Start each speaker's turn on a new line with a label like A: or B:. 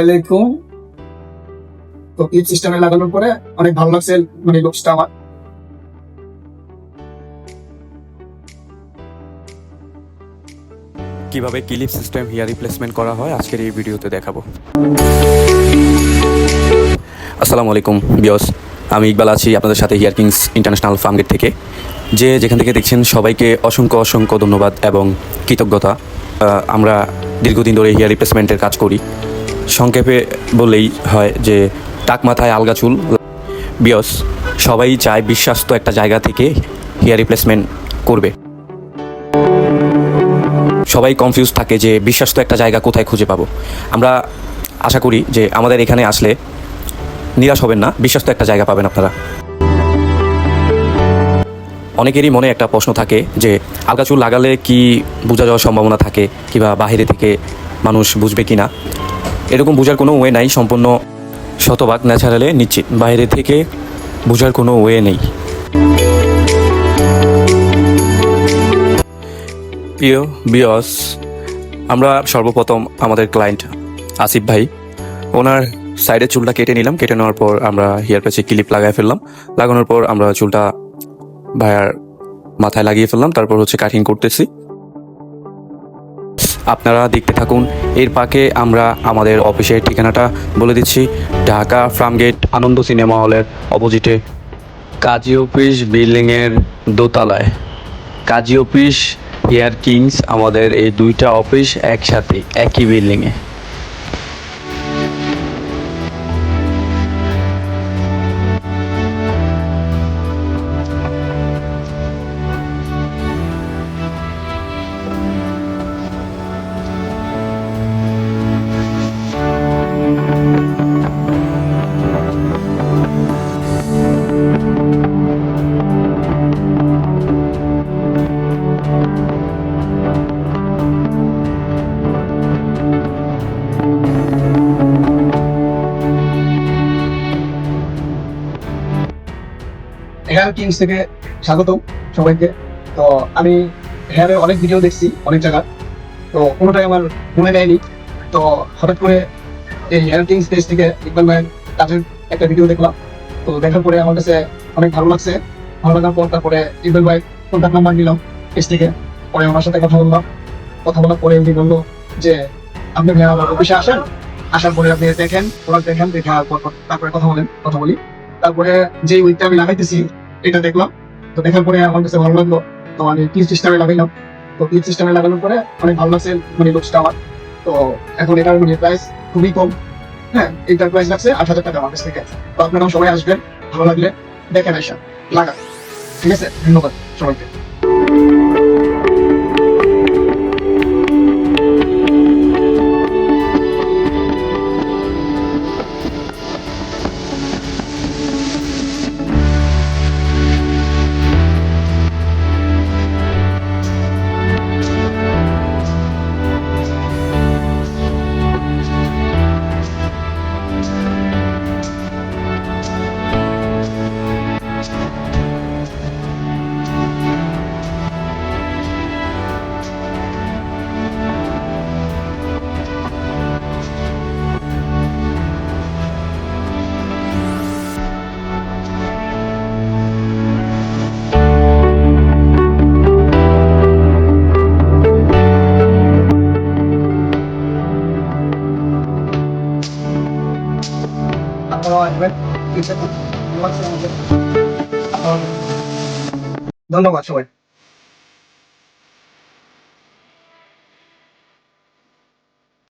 A: আলাইকুম। তো সিস্টেমে লাগানোর পরে অনেক ভালো লাগছে মানে আমার।
B: কীভাবে ক্লিপ সিস্টেম হেয়ার রিপ্লেসমেন্ট করা হয় আজকের এই ভিডিওতে দেখাবো। আসসালামু আলাইকুম বিয়স আমি ইকবাল আছি আপনাদের সাথে হেয়ার কিংস ইন্টারন্যাশনাল ফার্মগেট থেকে। যে যেখান থেকে দেখছেন সবাইকে অসংখ্য অসংখ্য ধন্যবাদ এবং কৃতজ্ঞতা। আমরা দীর্ঘদিন ধরে হেয়ার রিপ্লেসমেন্টের কাজ করি। সংক্ষেপে বলেই হয় যে, টাক মাথায় আলগা চুল। বিয়স, সবাই চায় বিশ্বাস্ত একটা জায়গা থেকে হেয়ার রিপ্লেসমেন্ট করবে। সবাই কনফিউজ থাকে যে, বিশ্বাস্ত একটা জায়গা কোথায় খুঁজে পাবো। আমরা আশা করি যে, আমাদের এখানে আসলে নিরাশ হবেন না, বিশ্বাস্ত একটা জায়গা পাবেন আপনারা। অনেকেরই মনে একটা প্রশ্ন থাকে যে, আলগা চুল লাগালে কি বোঝা যাওয়ার সম্ভাবনা থাকে, কিংবা বাইরে থেকে মানুষ বুঝবে কি না এরকম বোঝার কোনো ওয়ে নাই, সম্পূর্ণ শতভাগ ন্যাচারালে নিশ্চিত। বাইরে থেকে বোঝার কোনো ওয়ে নেই। প্রিয় বিয়স, আমরা সর্বপ্রথম আমাদের ক্লায়েন্ট আসিফ ভাই, ওনার সাইডের চুলটা কেটে নিলাম। কেটে নেওয়ার পর আমরা হেয়ার প্যাচে ক্লিপ লাগাই ফেললাম। লাগানোর পর আমরা চুলটা ভাইয়ার মাথায় লাগিয়ে ফেললাম। তারপর হচ্ছে কাটিং করতেছি। আপনারা দেখতে থাকুন। এর পাকে আমরা আমাদের অফিসের ঠিকানাটা বলে দিচ্ছি। ঢাকা ফার্মগেট আনন্দ সিনেমা হলের অপোজিটে। কাজী অফিস বিল্ডিংয়ের দোতলায়। কাজী অফিস, হেয়ার কিংস, আমাদের এই দুইটা অফিস একসাথে, একই বিল্ডিংয়ে।
A: হেয়ার কিংস থেকে স্বাগতম সবাইকে। তো আমি হেয়ারের অনেক ভিডিও দেখছি, অনেক জায়গা। তো কোনোটাই আমার মনে নেয়নি। তো হঠাৎ করে এই হেয়ার কিংস পেজ থেকে ইকবাল ভাইয়ের কাজের একটা ভিডিও দেখলাম। তো দেখার পরে আমার কাছে অনেক ভালো লাগছে। ভালো লাগার পর তারপরে ইকবাল ভাই কন্ট্যাক্ট নাম্বার নিলাম পেজ থেকে। পরে ওনার সাথে কথা বললাম। কথা বলার পরে উনি বলল যে, আপনি ভাইয়া আমার অফিসে আসেন। আসার পরে আপনি দেখেন প্রোডাক্ট দেখেন পর তারপরে কথা বলেন, কথা বলি। তারপরে যে উইকটা আমি লাগাইতেছি এটা দেখলাম। তো দেখার পরে আমার কাছে ভালো লাগল। তো আমি পিস সিস্টেমে লাগাইলাম। তো পিস সিস্টেমে লাগানোর পরে অনেক ভালো লাগছে মানে লুকসটা আমার। তো এখন এটার মানে প্রাইস খুবই কম। হ্যাঁ এটার প্রাইস লাগছে আট হাজার টাকা আমার কাছ থেকে। তো আপনারাও সবাই আসবেন, ভালো লাগলে দেখেন আসা লাগা ঠিক আছে ধন্যবাদ সবাইকে আপনারাও আসবেন ঠিক আছে? ধন্যবাদ সবাইকে। ধন্যবাদ সবাই